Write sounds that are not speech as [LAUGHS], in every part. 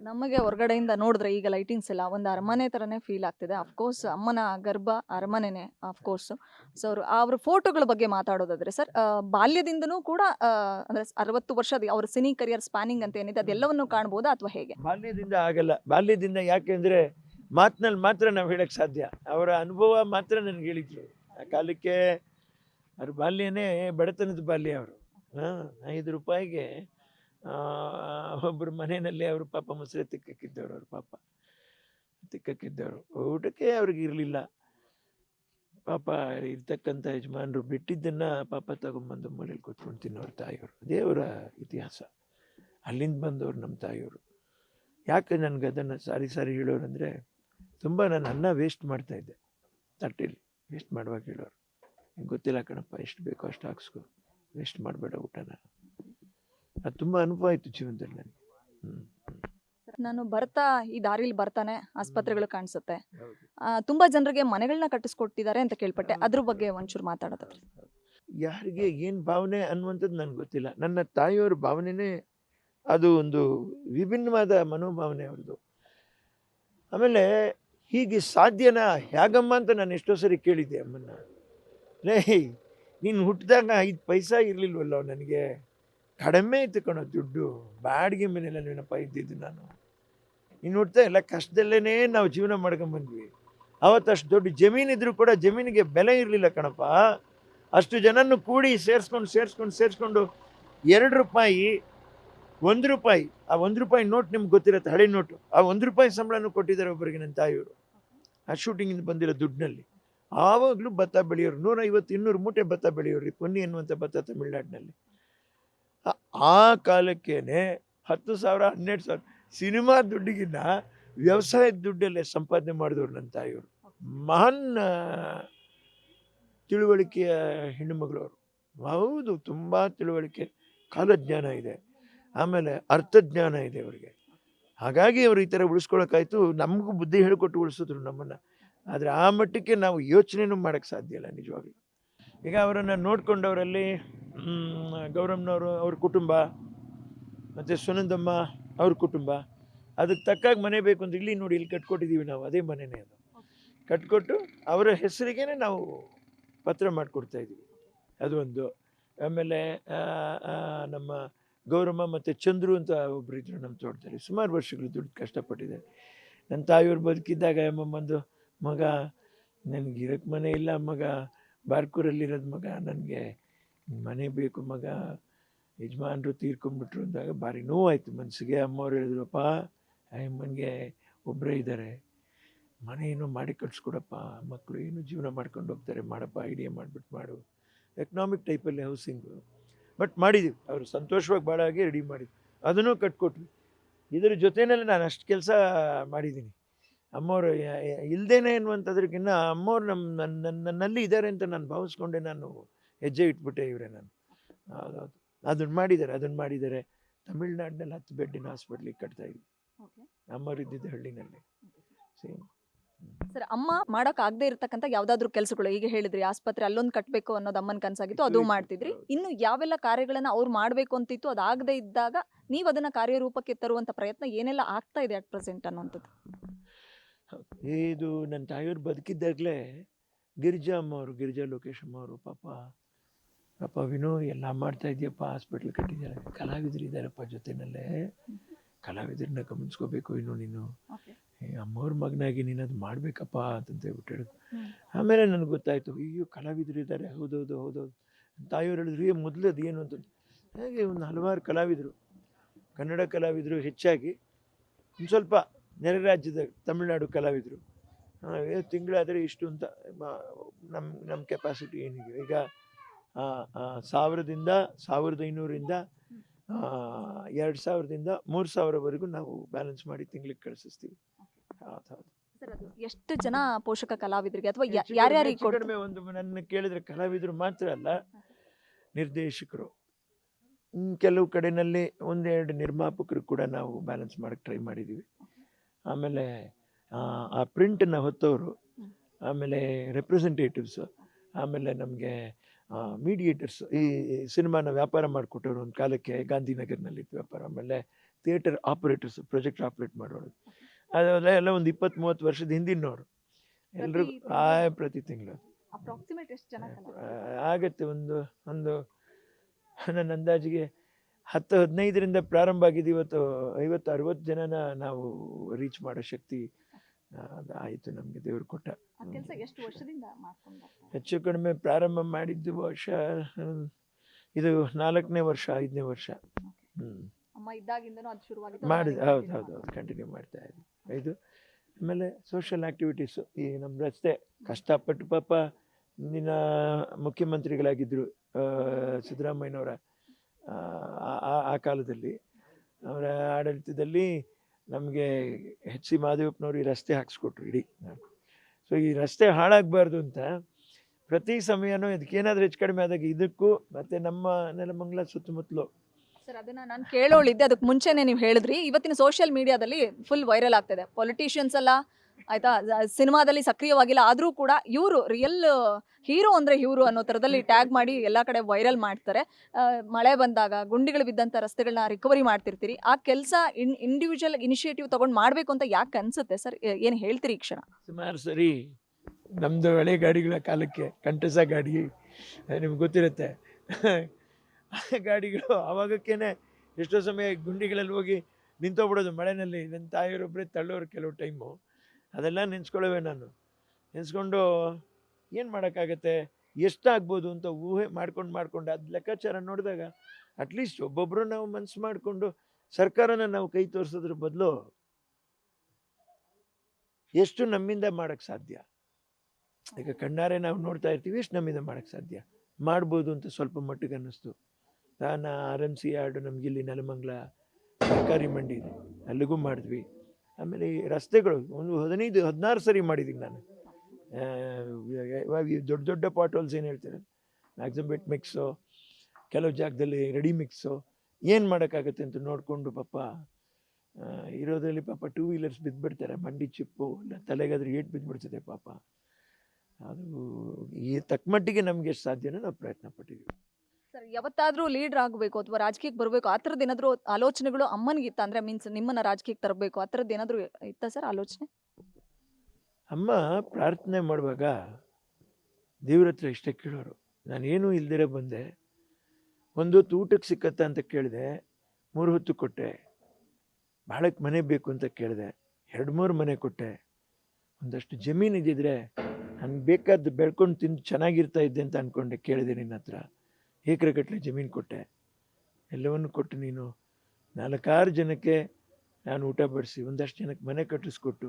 ನಮಗೆ ಹೊರಗಡೆಯಿಂದ ನೋಡಿದ್ರೆ ಈಗ ಲೈಟಿಂಗ್ಸ್ ಎಲ್ಲ ಒಂದು ಅರಮನೆ ಥರನೇ ಫೀಲ್ ಆಗ್ತಿದೆ. ಅಫ್ಕೋರ್ಸ್ ಅಮ್ಮನ ಗರ್ಭ ಅರಮನೆನೇ ಅಫ್ಕೋರ್ಸ್ ಸೊ ಅವರು ಅವ್ರ ಫೋಟೋಗಳ ಬಗ್ಗೆ ಮಾತಾಡೋದಾದರೆ ಸರ್ ಬಾಲ್ಯದಿಂದನೂ ಕೂಡ ಅಂದರೆ ಅರವತ್ತು ವರ್ಷದ ಅವ್ರ ಸಿನಿ ಕರಿಯರ್ ಸ್ಪ್ಯಾನಿಂಗ್ ಅಂತ ಏನಿದೆ ಅದೆಲ್ಲವನ್ನು ಕಾಣ್ಬೋದಾ ಅಥವಾ ಹೇಗೆ? ಬಾಲ್ಯದಿಂದ ಆಗಲ್ಲ. ಬಾಲ್ಯದಿಂದ ಯಾಕೆಂದ್ರೆ ಮಾತಿನಲ್ಲಿ ಮಾತ್ರ ನಾವು ಹೇಳಕ್ಕೆ ಸಾಧ್ಯ. ಅವರ ಅನುಭವ ಮಾತ್ರ ನನಗೆ ಹೇಳಿದ್ರು ಆ ಕಾಲಕ್ಕೆ ಅವ್ರ ಬಾಲ್ಯನೇ ಬಡತನದ ಬಾಲ್ಯ ಅವರು. ಐದು ರೂಪಾಯಿಗೆ ಒಬ್ಬರು ಮನೆಯಲ್ಲಿ ಅವರು ಪಾಪ ಮೊಸರು ತಿಕ್ಕಿದ್ದವ್ರು ಅವ್ರ ಪಾಪ ತಿಕ್ಕಕ್ಕಿದ್ದವರು. ಊಟಕ್ಕೆ ಅವ್ರಿಗೆ ಇರಲಿಲ್ಲ. ಪಾಪ ಇರ್ತಕ್ಕಂಥ ಯಜಮಾನರು ಬಿಟ್ಟಿದ್ದನ್ನ ಪಾಪ ತಗೊಂಬಂದು ಮನೇಲಿ ಕೂತ್ಕೊಂಡು ತಿನ್ನೋರು ತಾಯಿಯವರು. ಅದೇ ಅವರ ಇತಿಹಾಸ. ಅಲ್ಲಿಂದ ಬಂದವರು ನಮ್ಮ ತಾಯಿಯವರು. ಯಾಕೆ ನನಗೆ ಅದನ್ನು ಸಾರಿ ಸಾರಿ ಹೇಳೋರು ಅಂದರೆ ತುಂಬ ನಾನು ಅನ್ನ ವೇಸ್ಟ್ ಮಾಡ್ತಾ ಇದ್ದೆ. ತಟ್ಟೆಲಿ ವೇಸ್ಟ್ ಮಾಡುವಾಗ ಹೇಳೋರು. ಗೊತ್ತಿಲ್ಲ ಕಣಪ್ಪ, ಎಷ್ಟು ಬೇಕೋ ಅಷ್ಟು ಹಾಕ್ಸ್ಕೊ. ವೇಸ್ಟ್ ಮಾಡಬೇಡ ಊಟನ. ಅದು ತುಂಬ ಅನುಭವ ಇತ್ತು ಜೀವನದಲ್ಲಿ ನನಗೆ. ಹ್ಞೂ ನಾನು ಬರ್ತಾ ಈ ದಾರಿಲಿ ಬರ್ತಾನೆ ಆಸ್ಪತ್ರೆಗಳು ಕಾಣಿಸುತ್ತೆ. ಆ, ತುಂಬಾ ಜನರಿಗೆ ಮನೆಗಳನ್ನ ಕಟ್ಟಿಸ್ಕೊಟ್ಟಿದ್ದಾರೆ ಅಂತ ಕೇಳ್ಪಟ್ಟೆ. ಅದ್ರ ಬಗ್ಗೆ ಒಂಚೂರು ಮಾತಾಡೋದಾದ್ರೆ. ಯಾರಿಗೆ ಏನು ಭಾವನೆ ಅನ್ನುವಂಥದ್ದು ನನಗೆ ಗೊತ್ತಿಲ್ಲ. ನನ್ನ ತಾಯಿಯವ್ರ ಭಾವನೆನೇ ಅದು ಒಂದು ವಿಭಿನ್ನವಾದ ಮನೋಭಾವನೆ ಅವ್ರದ್ದು. ಆಮೇಲೆ ಹೀಗೆ ಸಾಧ್ಯನಾ ಹೇಗಮ್ಮ ಅಂತ ನಾನು ಎಷ್ಟೋ ಸರಿ ಕೇಳಿದ್ದೆ ಅಮ್ಮನ್ನ. ಲೇ ನೀನು ಹುಟ್ಟಿದಾಗ ಐದು ಪೈಸಾ ಇರಲಿಲ್ವಲ್ಲ ನನಗೆ? ಕಡಿಮೆ ಇತ್ತು ಕಣೋ ದುಡ್ಡು ಬಾಡಿಗೆ ಮನೆಯಲ್ಲ ನೆನಪ ಇದ್ದಿದ್ದು ನಾನು. ಇನ್ನು ನೋಡ್ತಾ ಇಲ್ಲ ಕಷ್ಟದಲ್ಲೇ ನಾವು ಜೀವನ ಮಾಡ್ಕೊಂಬಂದ್ವಿ ಅವತ್ತು ಅಷ್ಟು ದೊಡ್ಡ ಜಮೀನಿದ್ರು ಕೂಡ ಜಮೀನಿಗೆ ಬೆಲೆ ಇರಲಿಲ್ಲ ಕಣಪ್ಪ. ಅಷ್ಟು ಜನನ್ನು ಕೂಡಿ ಸೇರಿಸ್ಕೊಂಡು ಸೇರಿಸ್ಕೊಂಡು ಸೇರಿಸ್ಕೊಂಡು ಎರಡು ರೂಪಾಯಿ, ಒಂದು ರೂಪಾಯಿ, ಆ ಒಂದು ರೂಪಾಯಿ ನೋಟ್ ನಿಮ್ಗೆ ಗೊತ್ತಿರುತ್ತೆ, ಹಳೆ ನೋಟು. ಆ ಒಂದು ರೂಪಾಯಿ ಸಂಬಳನೂ ಕೊಟ್ಟಿದ್ದಾರೆ ಒಬ್ಬರಿಗೆ ನನ್ನ ತಾಯಿಯವರು. ಆ ಶೂಟಿಂಗಿಂದ ಬಂದಿರೋ ದುಡ್ಡಿನಲ್ಲಿ. ಆವಾಗಲೂ ಭತ್ತ ಬೆಳೆಯೋರು, ನೂರೈವತ್ತು ಇನ್ನೂರು ಮೂಟೆ ಭತ್ತ ಬೆಳೆಯೋರು ಪೊನ್ನಿ ಎನ್ನುವಂಥ ಭತ್ತ ತಮಿಳ್ನಾಡಿನಲ್ಲಿ. ಆ- ಕಾಲಕ್ಕೇನೆ ಹತ್ತು ಸಾವಿರ, ಹನ್ನೆರಡು ಸಾವಿರ ಸಿನಿಮಾ ದುಡ್ಡಿಗಿನ್ನ ವ್ಯವಸಾಯದ ದುಡ್ಡಲ್ಲೇ ಸಂಪಾದನೆ ಮಾಡಿದವರು ನನ್ನ ತಾಯಿಯವರು. ಮಹಾನ್ ತಿಳುವಳಿಕೆಯ ತಿಳುವಳಿಕೆಯ ಅವರು ಹೌದು, ತುಂಬ ತಿಳುವಳಿಕೆ, ಕಾಲಜ್ಞಾನ ಇದೆ. ಆಮೇಲೆ ಅರ್ಥಜ್ಞಾನ ಇದೆ ಅವರಿಗೆ. ಹಾಗಾಗಿ ಅವರು ಈ ಥರ ಉಳಿಸ್ಕೊಳಕ್ಕಾಯ್ತು. ನಮಗೂ ಬುದ್ಧಿ ಹೇಳಿಕೊಟ್ಟು ಉಳಿಸಿದ್ರು ನಮ್ಮನ್ನು. ಆದರೆ ಆ ಮಟ್ಟಕ್ಕೆ ನಾವು ಯೋಚನೆನೂ ಮಾಡೋಕ್ಕೆ ಸಾಧ್ಯ ಇಲ್ಲ ನಿಜವಾಗ್ಲೂ. ಈಗ ಅವರನ್ನು ನೋಡ್ಕೊಂಡವರಲ್ಲಿ ಮ್, ಗೌರಮ್ನವರು ಅವ್ರ ಕುಟುಂಬ ಮತ್ತು ಸುನಂದಮ್ಮ ಅವ್ರ ಕುಟುಂಬ ಅದಕ್ಕೆ ತಕ್ಕಾಗಿ ಮನೆ ಬೇಕು ಅಂತ ಇಲ್ಲಿ ನೋಡಿ ಇಲ್ಲಿ ಕಟ್ಕೊಟ್ಟಿದ್ದೀವಿ ನಾವು ಅದೇ ಮನೆನೇ ಅದು. ಕಟ್ಕೊಟ್ಟು ಅವರ ಹೆಸರಿಗೇನೆ ನಾವು ಪತ್ರ ಮಾಡಿಕೊಡ್ತಾ ಇದ್ದೀವಿ ಅದು ಒಂದು. ಆಮೇಲೆ ನಮ್ಮ ಗೌರಮ್ಮ ಮತ್ತು ಚಂದ್ರು ಅಂತ ಒಬ್ಬರು ಇದ್ರು ನಮ್ಮ ತೋಟದಲ್ಲಿ ಸುಮಾರು ವರ್ಷಗಳು ದುಡ್ಡು ಕಷ್ಟಪಟ್ಟಿದ್ದಾರೆ. ನನ್ನ ತಾಯಿಯವ್ರು ಬದುಕಿದ್ದಾಗ ಅಮ್ಮ ಬಂದು ಮಗ ನನಗೆ ಇರೋಕ್ಕೆ ಮನೆ ಇಲ್ಲ ಮಗ ಬಾರ್ಕೂರಲ್ಲಿರೋದು ಮಗ ನನಗೆ ಮನೆ ಬೇಕು ಮಗ, ಯಜಮಾನರು ತೀರ್ಕೊಂಡ್ಬಿಟ್ರು ಅಂದಾಗ ಭಾರಿ ನೋವಾಯಿತು. ಮನಸ್ಸಿಗೆ ಅಮ್ಮವ್ರು ಹೇಳಿದ್ರಪ್ಪ ಅಮ್ಮನಿಗೆ ಒಬ್ಬರೇ ಇದ್ದಾರೆ. ಮನೆ ಏನೋ ಮಾಡಿ ಕಟ್ಸ್ಕೊಡಪ್ಪ. ಮಕ್ಕಳು ಏನು ಜೀವನ ಮಾಡ್ಕೊಂಡು ಹೋಗ್ತಾರೆ. ಮಾಡಪ್ಪ ಐಡಿಯಾ ಮಾಡಿಬಿಟ್ಟು ಮಾಡು. ಎಕನಾಮಿಕ್ ಟೈಪಲ್ಲಿ ಹೌಸಿಂಗು ಬಟ್ ಮಾಡಿದ್ವಿ. ಅವರು ಸಂತೋಷವಾಗಿ ಭಾಳಾಗಿ ರೆಡಿ ಮಾಡಿದ್ವಿ ಅದನ್ನೂ ಕಟ್ಕೊಟ್ವಿ. ಇದ್ರ ಜೊತೆಯಲ್ಲಿ ನಾನು ಅಷ್ಟು ಕೆಲಸ ಮಾಡಿದ್ದೀನಿ ಅಮ್ಮವರು ಇಲ್ಲದೇನೆ ಅನ್ನುವಂಥದ್ರಕ್ಕಿಂತ ಅಮ್ಮವ್ರು ನಮ್ಮ ನನ್ನ- ನನ್ನಲ್ಲಿ ಇದ್ದಾರೆ ಅಂತ ನಾನು ಭಾವಿಸ್ಕೊಂಡೆ ನಾನು ಹೆಜ್ಜೆ ಇಟ್ಬಿಟ್ಟೆ ಇವರೇ ನಾನು. ಹೌದೌದು. ಅದನ್ನು ಮಾಡಿದ್ದಾರೆ ಅದನ್ನು ಮಾಡಿದ್ದಾರೆ. ತಮಿಳ್ನಾಡಿನಲ್ಲಿ ಹತ್ತು ಬೆಡ್ಡಿನ ಹಾಸ್ಪಿಟ್ಲಿಗೆ ಕಟ್ತಾ ಇದ್ವಿ. ಅಮ್ಮವ್ರು ಇದ್ದಿದ್ದು ಹಳ್ಳಿನಲ್ಲಿ. ಸೇಮ್ ಸರ್ ಅಮ್ಮ ಮಾಡಕ್ ಆಗದೆ ಇರತಕ್ಕಂತ ಯಾವ್ದಾದ್ರು ಕೆಲಸಗಳು ಈಗ ಹೇಳಿದ್ರಿ ಆಸ್ಪತ್ರೆ ಅಲ್ಲೊಂದು ಕಟ್ಟಬೇಕು ಅನ್ನೋದು ಅಮ್ಮನ ಕನಸಾಗಿತ್ತು ಅದು ಮಾಡ್ತಿದ್ರಿ. ಇನ್ನು ಯಾವೆಲ್ಲ ಕಾರ್ಯಗಳನ್ನ ಅವ್ರು ಮಾಡಬೇಕು ಅಂತಿತ್ತು ಅದಾಗದೆ ಇದ್ದಾಗ ನೀವು ಅದನ್ನ ಕಾರ್ಯರೂಪಕ್ಕೆ ತರುವಂತ ಪ್ರಯತ್ನ ಏನೆಲ್ಲ ಆಗ್ತಾ ಇದೆ ಅಟ್ ಪ್ರೆಸೆಂಟ್ ಅನ್ನೋಂಥದ್ದು? ಇದು ನನ್ನ ತಾಯಿಯವ್ರು ಬದುಕಿದ್ದಾಗಲೇ ಗಿರಿಜಾ ಅಮ್ಮ ಅವರು ಗಿರಿಜಾ ಲೋಕೇಶ್ ಅಮ್ಮವರು ಪಾಪ ಪಾಪ ವಿನೋ ಎಲ್ಲ ಮಾಡ್ತಾ ಇದೆಯಪ್ಪ ಹಾಸ್ಪಿಟ್ಲ್ ಕಟ್ಟಿದ್ದಾರೆ ಕಲಾವಿದರು ಇದ್ದಾರಪ್ಪ ಜೊತೆನಲ್ಲೇ. ಕಲಾವಿದರನ್ನ ಗಮನಿಸ್ಕೋಬೇಕು ಇನ್ನು ನೀನು. ಅಮ್ಮವ್ರ ಮಗನಾಗಿ ನೀನು ಅದು ಮಾಡಬೇಕಪ್ಪ ಅಂತ ಹೇಳ್ಬಿಟ್ಟು ಆಮೇಲೆ ನನಗೆ ಗೊತ್ತಾಯಿತು ಅಯ್ಯೋ ಕಲಾವಿದರು ಇದ್ದಾರೆ. ಹೌದೌದು ಹೌದೌದು. ತಾಯಿಯವ್ರು ಹೇಳಿದ್ರು ಏ ಮೊದಲು ಅದು ಏನು? ಅಂತ. ಹಾಗೆ ಒಂದು ಹಲವಾರು ಕಲಾವಿದರು. ಕನ್ನಡ ಕಲಾವಿದರು ಹೆಚ್ಚಾಗಿ. ಒಂದು ಸ್ವಲ್ಪ ನೆರೆ ರಾಜ್ಯದ ತಮಿಳುನಾಡು ಕಲಾವಿದರು. ತಿಂಗಳಾದರೆ ಇಷ್ಟು ಅಂತ ನಮ್ಮ ನಮ್ಮ ಕೆಪಾಸಿಟಿ ಏನಿದೆ. ಈಗ ಸಾವಿರದಿಂದ ಸಾವಿರದ ಐನೂರಿಂದ ಎರಡು ಸಾವಿರದಿಂದ ಮೂರು ಸಾವಿರವರೆಗೂ ನಾವು ಬ್ಯಾಲೆನ್ಸ್ ಮಾಡಿ ತಿಂಗಳಿಗೆ ಕಳಿಸ್ತೀವಿ ಎಷ್ಟು ಜನ ಪೋಷಕ ಕಲಾವಿದರಿಗೆ ಅಥವಾ ಯಾರ್ಯಾರಿಗೆ ಕಡಿಮೆ ಒಂದು ನನ್ನ ಕೇಳಿದ್ರೆ ಕಲಾವಿದರು ಮಾತ್ರ ಅಲ್ಲ ನಿರ್ದೇಶಕರು. ಕೆಲವು ಕಡೆಯಲ್ಲಿ ಒಂದೆರಡು ನಿರ್ಮಾಪಕರು ಕೂಡ ನಾವು ಬ್ಯಾಲೆನ್ಸ್ ಮಾಡಕ್ಕೆ ಟ್ರೈ ಮಾಡಿದ್ದೀವಿ ಆಮೇಲೆ ಆ, ಆ ಪ್ರಿಂಟನ್ನು ಹೊತ್ತವರು ಆಮೇಲೆ ರೆಪ್ರೆಸೆಂಟೇಟಿವ್ಸು ಆಮೇಲೆ ನಮಗೆ ಮೀಡಿಯೇಟರ್ಸ್ ಈ ಸಿನಿಮಾನ ವ್ಯಾಪಾರ ಮಾಡಿಕೊಟ್ಟವರು ಒಂದು ಕಾಲಕ್ಕೆ ಗಾಂಧಿನಗರ್ನಲ್ಲಿ ವ್ಯಾಪಾರ ಆಮೇಲೆ ಥಿಯೇಟರ್ ಆಪರೇಟರ್ಸ್ ಪ್ರೊಜೆಕ್ಟ್ ಆಪ್ರೇಟ್ ಮಾಡೋರು. ಅದೆಲ್ಲ ಎಲ್ಲ ಒಂದು ಇಪ್ಪತ್ತು ಮೂವತ್ತು ವರ್ಷದ ಹಿಂದಿನವರು. ಎಲ್ರಿಗೂ ಪ್ರತಿ ಆ ಪ್ರತಿ ತಿಂಗಳು. ಆಗತ್ತೆ ಒಂದು ಒಂದು ನನ್ನ ಅಂದಾಜಿಗೆ ಹತ್ತು ಹದಿನೈದರಿಂದ ಪ್ರಾರಂಭ ಆಗಿದೆ ಇವತ್ತು ಐವತ್ತು ಅರವತ್ತು ಜನನ ನಾವು ರೀಚ್ ಮಾಡೋ ಶಕ್ತಿ ಅದು ಆಯಿತು ನಮಗೆ ದೇವ್ರು ಕೊಟ್ಟ. ಎಷ್ಟು ವರ್ಷದಿಂದ ಹೆಚ್ಚು ಕಡಿಮೆ ಪ್ರಾರಂಭ ಮಾಡಿದ್ದು ವರ್ಷ ಇದು ನಾಲ್ಕನೇ ವರ್ಷ ಐದನೇ ವರ್ಷ. ಹ್ಞೂ ಮಾಡಿದ ಹೌದು ಹೌದು ಹೌದು ಕಂಟಿನ್ಯೂ ಮಾಡ್ತಾ ಇದ್ದೆ. ಇದು ಆಮೇಲೆ ಸೋಷಿಯಲ್ ಆ್ಯಕ್ಟಿವಿಟೀಸು ಈ ನಮ್ಮ ರಸ್ತೆ. ಕಷ್ಟಪಟ್ಟು ಪಾಪ ಇಂದಿನ ಮುಖ್ಯಮಂತ್ರಿಗಳಾಗಿದ್ದರು ಸಿದ್ದರಾಮಯ್ಯನವರ ಆ ಕಾಲದಲ್ಲಿ. ಅವರ ಆಡಳಿತದಲ್ಲಿ ನಮಗೆ ಹೆಚ್ ಸಿ ಮಾದೇವಪ್ಪನವರು ಈ ರಸ್ತೆ ಹಾಕ್ಸ್ಕೊಟ್ರು ಇಡೀ. ಸೊ ಈ ರಸ್ತೆ ಹಾಳಾಗಬಾರ್ದು ಅಂತ ಪ್ರತಿ ಸಮಯನೂ ಇದಕ್ಕೇನಾದ್ರೂ ಹೆಚ್ಚು ಕಡಿಮೆ ಆದಾಗ ಇದಕ್ಕೂ ಮತ್ತು ನಮ್ಮ ನೆಲಮಂಗಲ ಸುತ್ತಮುತ್ತಲು ಸರ್ ಅದನ್ನ ನಾನು ಕೇಳೋಳಿದ್ದೆ. ಅದಕ್ಕೆ ಮುಂಚೆನೇ ನೀವು ಹೇಳಿದ್ರಿ. ಇವತ್ತಿನ ಸೋಷಿಯಲ್ ಮೀಡಿಯಾದಲ್ಲಿ ಫುಲ್ ವೈರಲ್ ಆಗ್ತಿದೆ. ಪೊಲಿಟಿಷಿಯನ್ಸ್ ಎಲ್ಲ ಆಯ್ತಾ? ಸಿನಿಮಾದಲ್ಲಿ ಸಕ್ರಿಯವಾಗಿಲ್ಲ. ಆದರೂ ಕೂಡ ಇವರು ರಿಯಲ್ ಹೀರೋ ಅಂದ್ರೆ ಇವರು ಅನ್ನೋ ಥರದಲ್ಲಿ ಟ್ಯಾಗ್ ಮಾಡಿ ಎಲ್ಲ ಕಡೆ ವೈರಲ್ ಮಾಡ್ತಾರೆ. ಮಳೆ ಬಂದಾಗ ಗುಂಡಿಗಳು ಬಿದ್ದಂಥ ರಸ್ತೆಗಳನ್ನ ರಿಕವರಿ ಮಾಡ್ತಿರ್ತೀರಿ. ಆ ಕೆಲಸ ಇನ್ ಇಂಡಿವಿಜುವಲ್ ಇನಿಷಿಯೇಟಿವ್ ತಗೊಂಡು ಮಾಡಬೇಕು ಅಂತ ಯಾಕೆ ಅನ್ಸುತ್ತೆ ಸರ್? ಏನು ಹೇಳ್ತೀರಿ ಈ ಕ್ಷಣ? ಸುಮಾರು ಸರಿ. ನಮ್ಮದು ಹಳೆ ಗಾಡಿಗಳ ಕಾಲಕ್ಕೆ ಕಂಟಸ ಗಾಡಿ ನಿಮ್ಗೆ ಗೊತ್ತಿರುತ್ತೆ. [LAUGHS] ಗಾಡಿಗಳು ಆವಾಗಕ್ಕೇನೆ ಎಷ್ಟೋ ಸಮಯ ಗುಂಡಿಗಳಲ್ಲಿ ಹೋಗಿ ನಿಂತೋಗ್ಬಿಡೋದು ಮಳೆನಲ್ಲಿ. ನನ್ನ ತಾಯಿಯರೊಬ್ಬರೇ ತಳ್ಳೋರು ಕೆಲವು ಟೈಮು ಅದೆಲ್ಲ ನೆನ್ಸ್ಕೊಳ್ಳುವೆ ನಾನು. ನೆನೆಸ್ಕೊಂಡು ಏನು ಮಾಡೋಕ್ಕಾಗತ್ತೆ? ಎಷ್ಟಾಗ್ಬೋದು ಅಂತ ಊಹೆ ಮಾಡ್ಕೊಂಡು ಮಾಡ್ಕೊಂಡು ಅದು ಲೆಕ್ಕಾಚಾರ ನೋಡಿದಾಗ ಅಟ್ಲೀಸ್ಟ್ ಒಬ್ಬೊಬ್ಬರು ನಾವು ಮನ್ಸು ಮಾಡಿಕೊಂಡು ಸರ್ಕಾರನ ನಾವು ಕೈ ತೋರಿಸೋದ್ರ ಬದಲು ಎಷ್ಟು ನಮ್ಮಿಂದ ಮಾಡೋಕ್ಕೆ ಸಾಧ್ಯ? ಈಗ ಕಣ್ಣಾರೆ ನಾವು ನೋಡ್ತಾ ಇರ್ತೀವಿ, ಎಷ್ಟು ನಮ್ಮಿಂದ ಮಾಡೋಕ್ಕೆ ಸಾಧ್ಯ? ಮಾಡ್ಬೋದು ಅಂತ ಸ್ವಲ್ಪ ಮಟ್ಟಿಗೆ ಅನ್ನಿಸ್ತು. ನಾನು ಆರ್ ಎಂ ಸಿ ಯಾರ್ಡು ನಮಗಿಲ್ಲಿ ನೆಲಮಂಗ್ಲ ಸರ್ಕಾರಿ ಮಂಡಿ ಇದೆ. ಅಲ್ಲಿಗೂ ಮಾಡಿದ್ವಿ. ಆಮೇಲೆ ರಸ್ತೆಗಳು, ಒಂದು ಹದಿನೈದು, ಹದಿನಾರು ಸರಿ ಮಾಡಿದ್ದೀನಿ ನಾನು. ದೊಡ್ಡ ದೊಡ್ಡ ಪಾಟೋಲ್ಸ್ ಏನು ಹೇಳ್ತಾರೆ? ಮ್ಯಾಕ್ಸಿಮ್ ಮಿಕ್ಸು ಕೆಲವು ಜಾಗದಲ್ಲಿ ರೆಡಿ ಮಿಕ್ಸು ಏನು ಮಾಡೋಕ್ಕಾಗತ್ತೆ ಅಂತ ನೋಡಿಕೊಂಡು ಪಾಪ ಇರೋದ್ರಲ್ಲಿ ಪಾಪ ಟೂ ವೀಲರ್ಸ್ ಬಿದ್ದುಬಿಡ್ತಾರೆ ಮಂಡಿ ಚಿಪ್ಪು, ಇಲ್ಲ ತಲೆಗಾದ್ರೆ ಏಟ್ ಬಿದ್ದುಬಿಡ್ತದೆ ಪಾಪ. ಅದು ಈ ತಕ್ಕಮಟ್ಟಿಗೆ ನಮ್ಗೆ ಎಷ್ಟು ಸಾಧ್ಯನೋ ನಾವು ಪ್ರಯತ್ನ ಪಟ್ಟಿದ್ದೀವಿ. ಸರ್, ಯಾವತ್ತಾದ್ರೂ ಲೀಡರ್ ಆಗಬೇಕು ಅಥವಾ ರಾಜಕೀಯಕ್ಕೆ ಬರಬೇಕು, ಆ ಥರದ್ದು ಏನಾದರೂ ಆಲೋಚನೆಗಳು ಅಮ್ಮನಿಗಿತ್ತ ಅಂದ್ರೆ ಮೀನ್ಸ್ ನಿಮ್ಮನ್ನ ರಾಜಕೀಯಕ್ಕೆ ತರಬೇಕು, ಆ ಥರದ್ದು ಏನಾದರೂ ಇತ್ತ ಸರ್ ಆಲೋಚನೆ? ಅಮ್ಮ ಪ್ರಾರ್ಥನೆ ಮಾಡುವಾಗ ದೇವ್ರ ಹತ್ರ ಇಷ್ಟೇ ಕೇಳೋರು. ನಾನೇನು ಇಲ್ದಿರ ಬಂದೆ. ಒಂದು ಹೊತ್ತು ಊಟಕ್ಕೆ ಸಿಕ್ಕತ್ತ ಅಂತ ಕೇಳಿದೆ, ಮೂರು ಹೊತ್ತು ಕೊಟ್ಟೆ. ಭಾಳಕ್ಕೆ ಮನೆ ಬೇಕು ಅಂತ ಕೇಳಿದೆ, ಎರಡು ಮೂರು ಮನೆ ಕೊಟ್ಟೆ. ಒಂದಷ್ಟು ಜಮೀನು ಇದ್ದಿದ್ರೆ ನನಗೆ ಬೇಕಾದ್ದು ಬೆಳ್ಕೊಂಡು ತಿಂದು ಚೆನ್ನಾಗಿರ್ತಾ ಇದ್ದೆ ಅಂತ ಅಂದ್ಕೊಂಡೆ ಕೇಳಿದೆ ನಿನ್ನ ಹತ್ರ ಏಕರಗಟ್ಟಲೆ ಜಮೀನು ಕೊಟ್ಟೆ. ಎಲ್ಲವನ್ನು ಕೊಟ್ಟು ನೀನು ನಾಲ್ಕಾರು ಜನಕ್ಕೆ ನಾನು ಊಟ ಬಡಿಸಿ, ಒಂದಷ್ಟು ಜನಕ್ಕೆ ಮನೆ ಕಟ್ಟಿಸ್ಕೊಟ್ಟು,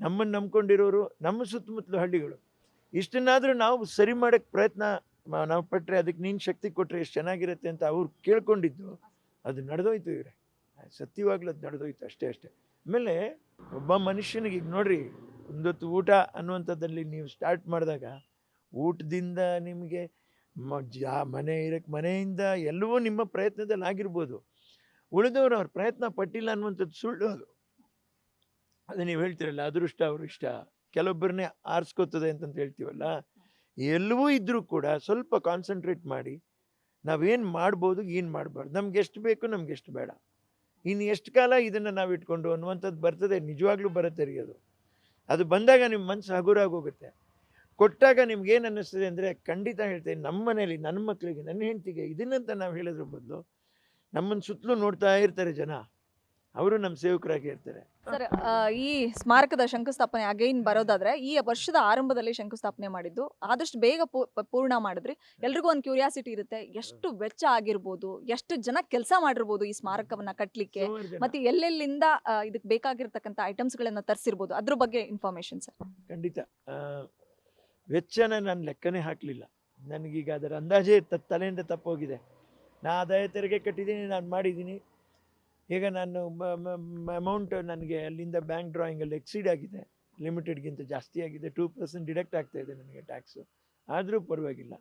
ನಮ್ಮನ್ನು ನಂಬ್ಕೊಂಡಿರೋರು ನಮ್ಮ ಸುತ್ತಮುತ್ತಲು ಹಳ್ಳಿಗಳು. ಇಷ್ಟನ್ನಾದರೂ ನಾವು ಸರಿ ಮಾಡೋಕ್ಕೆ ಪ್ರಯತ್ನ ನಾವು ಪಟ್ಟರೆ ಅದಕ್ಕೆ ನೀನು ಶಕ್ತಿ ಕೊಟ್ಟರೆ ಎಷ್ಟು ಚೆನ್ನಾಗಿರುತ್ತೆ ಅಂತ ಅವ್ರು ಕೇಳ್ಕೊಂಡಿದ್ದು, ಅದು ನಡೆದೋಯ್ತು ಇವರೇ. ಸತ್ಯವಾಗ್ಲೂ ಅದು ನಡೆದೋಯ್ತು ಅಷ್ಟೇ ಅಷ್ಟೇ. ಆಮೇಲೆ ಒಬ್ಬ ಮನುಷ್ಯನಿಗೆ ಈಗ ನೋಡ್ರಿ, ಒಂದೊತ್ತು ಊಟ ಅನ್ನುವಂಥದ್ದಲ್ಲಿ ನೀವು ಸ್ಟಾರ್ಟ್ ಮಾಡಿದಾಗ ಊಟದಿಂದ ನಿಮಗೆ ಮ ಜಾ ಮನೆ ಇರಕ್ಕೆ ಮನೆಯಿಂದ ಎಲ್ಲವೂ ನಿಮ್ಮ ಪ್ರಯತ್ನದಲ್ಲಿ ಆಗಿರ್ಬೋದು. ಉಳಿದವರು ಅವ್ರ ಪ್ರಯತ್ನ ಪಟ್ಟಿಲ್ಲ ಅನ್ನುವಂಥದ್ದು ಸುಳ್ಳು ಅದು. ಅದು ನೀವು ಹೇಳ್ತೀರಲ್ಲ, ಅದೃಷ್ಟ ಅವ್ರ ಇಷ್ಟ. ಕೆಲವೊಬ್ಬರನ್ನೇ ಆರಿಸ್ಕೋತದೆ ಅಂತಂತ ಹೇಳ್ತೀವಲ್ಲ. ಎಲ್ಲವೂ ಇದ್ದರೂ ಕೂಡ ಸ್ವಲ್ಪ ಕಾನ್ಸಂಟ್ರೇಟ್ ಮಾಡಿ, ನಾವೇನು ಮಾಡ್ಬೋದು, ಏನು ಮಾಡಬಾರ್ದು. ನಮ್ಗೆ ಎಷ್ಟು ಬೇಕು, ನಮ್ಗೆ ಎಷ್ಟು ಬೇಡ. ಇನ್ನು ಎಷ್ಟು ಕಾಲ ಇದನ್ನು ನಾವು ಇಟ್ಕೊಂಡು ಅನ್ನುವಂಥದ್ದು ಬರ್ತದೆ, ನಿಜವಾಗ್ಲೂ ಬರುತ್ತೆ ರೀ ಅದು. ಅದು ಬಂದಾಗ ನಿಮ್ಮ ಮನಸ್ಸು ಹಗುರಾಗಿ ಹೋಗುತ್ತೆ ಕೊಟ್ಟಾಗ ನಿಮ್ಗೆ ಏನು ಅನ್ನಿಸ್ತದೆ ಅಂದರೆ ಖಂಡಿತ ಹೇಳ್ತೇನೆ ನಮ್ಮ ಮನೇಲಿ ನನ್ನ ಮಕ್ಕಳಿಗೆ ನನ್ನ ಹೆಂಡತಿಗೆ ಇದನ್ನಂತ ನಾವು ಹೇಳೋದ್ರ ಬದಲು ನಮ್ಮನ್ನು ಸುತ್ತಲೂ ನೋಡ್ತಾ ಇರ್ತಾರೆ ಜನ. ಅವರು ನಮ್ಮ ಸೇವಕರಾಗಿ ಇರ್ತಾರೆ. ಸರ್ ಈ ಸ್ಮಾರಕದ ಶಂಕುಸ್ಥಾಪನೆ ಅಗೈನ್ ಬರೋದಾದ್ರೆ ಈ ವರ್ಷದ ಆರಂಭದಲ್ಲಿ ಶಂಕುಸ್ಥಾಪನೆ ಮಾಡಿದ್ದು. ಆದಷ್ಟು ಬೇಗ ಪೂರ್ಣ ಮಾಡಿದ್ರಿ. ಎಲ್ರಿಗೂ ಒಂದು ಕ್ಯೂರಿಯಾಸಿಟಿ ಇರುತ್ತೆ. ಎಷ್ಟು ವೆಚ್ಚ ಆಗಿರ್ಬೋದು ಎಷ್ಟು ಜನ ಕೆಲಸ ಮಾಡಿರ್ಬೋದು ಈ ಸ್ಮಾರಕವನ್ನ ಕಟ್ಟಲಿಕ್ಕೆ ಮತ್ತೆ ಎಲ್ಲೆಲ್ಲಿಂದ ಇದಕ್ಕೆ ಬೇಕಾಗಿರ್ತಕ್ಕಂಥ ಐಟಮ್ಸ್ ಗಳನ್ನ ತರಿಸಿರ್ಬೋದು. ಅದ್ರ ಬಗ್ಗೆ ಇನ್ಫಾರ್ಮೇಶನ್ ಸರ್. ಖಂಡಿತ. ವೆಚ್ಚನ ನಾನು ಲೆಕ್ಕನೇ ಹಾಕಲಿಲ್ಲ. ನನಗೀಗ ಅದರ ಅಂದಾಜೇ ಇರ್ತದೆ ತಲೆಯಿಂದ ತಪ್ಪೋಗಿದೆ. ನಾ ಆದಾಯ ತೆರಿಗೆ ಕಟ್ಟಿದ್ದೀನಿ, ನಾನು ಮಾಡಿದ್ದೀನಿ. ಈಗ ನಾನು ಅಮೌಂಟ್ ನನಗೆ ಅಲ್ಲಿಂದ ಬ್ಯಾಂಕ್ ಡ್ರಾಯಿಂಗಲ್ಲಿ ಎಕ್ಸೀಡ್ ಆಗಿದೆ. ಲಿಮಿಟೆಡ್ಗಿಂತ ಜಾಸ್ತಿ ಆಗಿದೆ. ಟೂ ಪರ್ಸೆಂಟ್ ಡಿಡಕ್ಟ್ ಆಗ್ತಾ ಇದೆ ನನಗೆ ಟ್ಯಾಕ್ಸು ಆದರೂ ಪರವಾಗಿಲ್ಲ.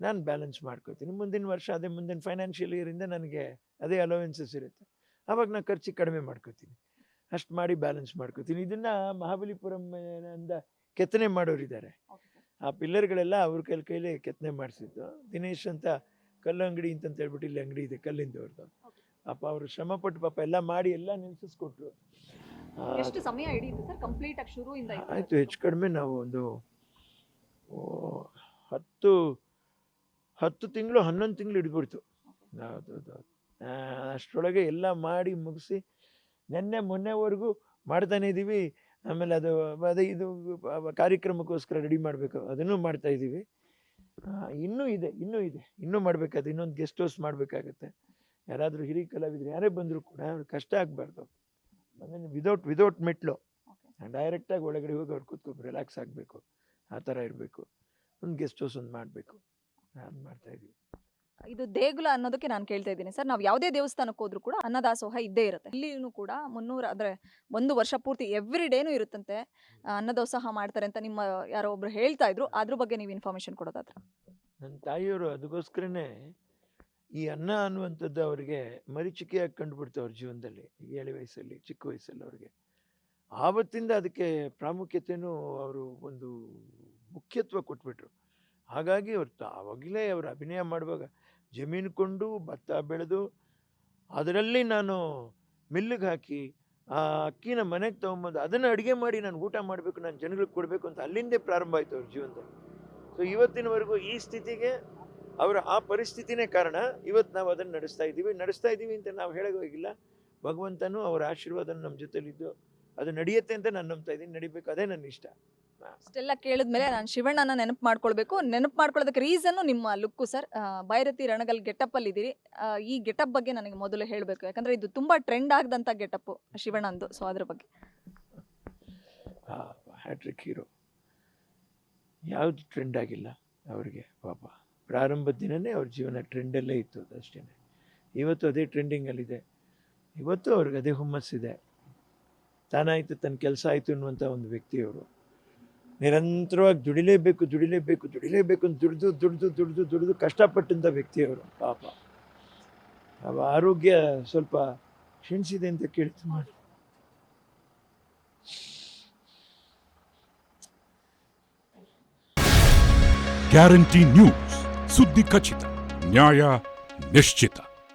ನಾನು ಬ್ಯಾಲೆನ್ಸ್ ಮಾಡ್ಕೋತೀನಿ. ಮುಂದಿನ ವರ್ಷ ಅದೇ ಮುಂದಿನ ಫೈನಾನ್ಷಿಯಲ್ ಇಯರಿಂದ ನನಗೆ ಅದೇ ಅಲೋವೆನ್ಸಸ್ ಇರುತ್ತೆ. ಆವಾಗ ನಾನು ಖರ್ಚು ಕಡಿಮೆ ಮಾಡ್ಕೋತೀನಿ. ಅಷ್ಟು ಮಾಡಿ ಬ್ಯಾಲೆನ್ಸ್ ಮಾಡ್ಕೋತೀನಿ. ಇದನ್ನು ಮಹಾಬಲಿಪುರಂ ಇಂದ ಕೆತ್ತನೆ ಮಾಡೋರಿದ್ದಾರೆ ಆ ಪಿಲ್ಲರ್ಗಳೆಲ್ಲ ಅವ್ರ ಕೈಲಿ ಕೈಲಿ ಕೆತ್ತನೆ ಮಾಡಿಸಿದ್ದು. ದಿನೇಶ್ ಅಂತ ಕಲ್ಲು ಅಂಗಡಿ ಅಂತ ಹೇಳ್ಬಿಟ್ಟು ಇಲ್ಲಿ ಅಂಗಡಿ ಇದೆ ಕಲ್ಲಿಂದವ್ರದ್ದು ಪಾಪ ಅವರು ಶ್ರಮ ಪಟ್ಟು ಪಾಪ ಎಲ್ಲ ಮಾಡಿ ಎಲ್ಲ ನಿಲ್ಸಿಸ್ಕೊಟ್ರು. ಆಯ್ತು ಹೆಚ್ಚು ಕಡಿಮೆ ನಾವು ಒಂದು ಓ, ಹತ್ತು ಹತ್ತು ತಿಂಗಳು ಹನ್ನೊಂದು ತಿಂಗಳು ಹಿಡಿಬಿಡ್ತು ಹೌದು ಹೌದು ಹೌದು. ಆ, ಅಷ್ಟರೊಳಗೆ ಎಲ್ಲ ಮಾಡಿ ಮುಗಿಸಿ ನಿನ್ನೆ ಮೊನ್ನೆವರೆಗೂ ಮಾಡ್ತಾನೆ ಇದ್ದೀವಿ. ಆಮೇಲೆ ಅದು ಅದೇ ಇದು ಕಾರ್ಯಕ್ರಮಕ್ಕೋಸ್ಕರ ರೆಡಿ ಮಾಡಬೇಕು ಅದನ್ನು ಮಾಡ್ತಾ ಇದ್ದೀವಿ. ಇನ್ನೂ ಇದೆ ಇನ್ನೂ ಇದೆ ಇನ್ನೂ ಮಾಡಬೇಕಾದ್ರೆ ಇನ್ನೊಂದು ಗೆಸ್ಟ್ ಹೌಸ್ ಮಾಡಬೇಕಾಗತ್ತೆ. ಯಾರಾದರೂ ಹಿರಿಯ ಕಲಾವಿದರು ಯಾರೇ ಬಂದರೂ ಕೂಡ ಅವ್ರಿಗೆ ಕಷ್ಟ ಆಗಬಾರ್ದು. ವಿದೌಟ್ ವಿದೌಟ್ ಮೆಟ್ಲು. ಡೈರೆಕ್ಟಾಗಿ ಒಳಗಡೆ ಹೋಗಿ ಅವ್ರು ಕೂತ್ಕೊಂಡು ರಿಲ್ಯಾಕ್ಸ್ ಆಗಬೇಕು. ಆ ಥರ ಇರಬೇಕು. ಒಂದು ಗೆಸ್ಟ್ ಹೌಸ್ ಒಂದು ಮಾಡಬೇಕು. ಅದು ಮಾಡ್ತಾ ಇದೀವಿ ಇದು ದೇಗುಲ ಅನ್ನೋದಕ್ಕೆ ನಾನು ಕೇಳ್ತಾ ಇದ್ದೀನಿ. ಸರ್ ನಾವು ಯಾವುದೇ ದೇವಸ್ಥಾನಕ್ಕೆ ಹೋದ್ರು ಕೂಡ ಅನ್ನದಾಸೋಹ ಇದ್ದೇ ಇರುತ್ತೆ. ಇಲ್ಲಿಯೂ ಕೂಡ ಮುನ್ನೂರ ಅಂದ್ರೆ ಒಂದು ವರ್ಷ ಪೂರ್ತಿ ಎವ್ರಿ ಡೇನೂ ಇರುತ್ತಂತೆ ಅನ್ನದಾಸೋಹ ಮಾಡ್ತಾರೆ ಅಂತ ನಿಮ್ಮ ಯಾರೋ ಒಬ್ರು ಹೇಳ್ತಾ ಇದ್ರು. ಅದ್ರ ಬಗ್ಗೆ ನೀವು ಇನ್ಫಾರ್ಮೇಶನ್ ಕೊಡೋದಾದ್ರೆ. ನನ್ನ ತಾಯಿಯವರು ಅದಕ್ಕೋಸ್ಕರನೇ ಈ ಅನ್ನ ಅನ್ನುವಂಥದ್ದು ಅವರಿಗೆ ಮರಿಚಿಕೆಯಾಗಿ ಕಂಡುಬಿಡ್ತು ಅವ್ರ ಜೀವನದಲ್ಲಿ ಏಳು ವಯಸ್ಸಲ್ಲಿ ಚಿಕ್ಕ ವಯಸ್ಸಲ್ಲಿ ಅವ್ರಿಗೆ. ಆವತ್ತಿಂದ ಅದಕ್ಕೆ ಪ್ರಾಮುಖ್ಯತೆಯೂ ಅವರು ಒಂದು ಮುಖ್ಯತ್ವ ಕೊಟ್ಬಿಟ್ರು. ಹಾಗಾಗಿ ಅವ್ರು ಆವಾಗಲೇ ಅವರು ಅಭಿನಯ ಮಾಡುವಾಗ ಜಮೀನು ಕೊಂಡು ಭತ್ತ ಬೆಳೆದು ಅದರಲ್ಲಿ ನಾನು ಮಿಲ್ಲಿಗೆ ಹಾಕಿ, ಆ ಅಕ್ಕಿನ ಮನೆಗೆ ತೊಗೊಂಬಂದು ಅದನ್ನು ಅಡುಗೆ ಮಾಡಿ ನಾನು ಊಟ ಮಾಡಬೇಕು, ನಾನು ಜನಗಳಿಗೆ ಕೊಡಬೇಕು ಅಂತ ಅಲ್ಲಿಂದೇ ಪ್ರಾರಂಭ ಆಯಿತು ಅವ್ರ ಜೀವನದಲ್ಲಿ. ಸೊ ಇವತ್ತಿನವರೆಗೂ ಈ ಸ್ಥಿತಿಗೆ ಅವರ ಆ ಪರಿಸ್ಥಿತಿನೇ ಕಾರಣ ಇವತ್ತು ನಾವು ಅದನ್ನು ನಡೆಸ್ತಾ ಇದ್ದೀವಿ. ನಡೆಸ್ತಾ ಇದ್ದೀವಿ ಅಂತ ನಾವು ಹೇಳೋಗಿಲ್ಲ ಭಗವಂತನೂ ಅವರ ಆಶೀರ್ವಾದ ನಮ್ಮ ಜೊತೆಲಿದ್ದು. ಅದು ನಡೆಯುತ್ತೆ ಅಂತ ನಾನು ನಂಬ್ತಾ ಇದ್ದೀನಿ. ನಡಿಬೇಕು. ಅದೇ ನನ್ನ ಇಷ್ಟ. ಅಷ್ಟೆಲ್ಲ ಕೇಳಿದ್ಮೇಲೆ ನಾನು ಶಿವಣ್ಣನ ನೆನಪು ಮಾಡ್ಕೊಳ್ಬೇಕು. ನೆನಪು ಮಾಡ್ಕೊಳ್ಳೋದಕ್ಕೆ ರೀಸನ್ನು ನಿಮ್ಮ look sir Bhairathi Ranagal getup ಅಲ್ಲಿ ಇದ್ದೀರಿ. ಈ ಗೆಟಪ್ ಬಗ್ಗೆ ನನಗೆ ಮೊದಲು ಹೇಳಬೇಕು. ಯಾಕಂದ್ರೆ ಇದು ತುಂಬಾ ಟ್ರೆಂಡ್ ಆಗದಂತ ಗೆಟಪ್ ಶಿವಣ್ಣಂದು. ಸೊ ಅದ್ರ ಬಗ್ಗೆ. ಹ್ಯಾಟ್ರಿಕ್ ಹೀರೋ ಯಾವುದು ಟ್ರೆಂಡ್ ಆಗಿಲ್ಲ ಅವರಿಗೆ, ಪಾಪ. ಪ್ರಾರಂಭದ ದಿನನೇ ಅವ್ರ ಜೀವನ ಟ್ರೆಂಡಲ್ಲೇ ಇತ್ತು ಅದು ಅಷ್ಟೇ ಇವತ್ತು ಅದೇ ಟ್ರೆಂಡಿಂಗಲ್ಲಿದೆ ಇವತ್ತು ಅವ್ರಿಗೆ ಅದೇ ಹುಮ್ಮಸ್ಸಿದೆ. ತಾನಾಯಿತು, ತನ್ನ ಕೆಲಸ ಆಯಿತು ಅನ್ನುವಂಥ ಒಂದು ವ್ಯಕ್ತಿಯವರು ನಿರಂತರವಾಗಿ ದುಡಿಲೇಬೇಕು ದುಡಿಲೇಬೇಕು ದುಡಿಲೇಬೇಕು ಅಂತ ದುಡಿದು ದುಡಿದು ದುಡಿದು ದುಡಿದು ಕಷ್ಟಪಟ್ಟಂಥ ವ್ಯಕ್ತಿಯವರು. ಪಾಪ. ಅವ ಆರೋಗ್ಯ ಸ್ವಲ್ಪ ಕ್ಷೀಣಿಸಿದೆ ಅಂತ ಕೇಳ್ತು ಮಾಡಿ ಗ್ಯಾರಂಟಿ ನ್ಯೂಸ್. ಸುದ್ದಿ ಖಚಿತ, ನ್ಯಾಯ ನಿಶ್ಚಿತ.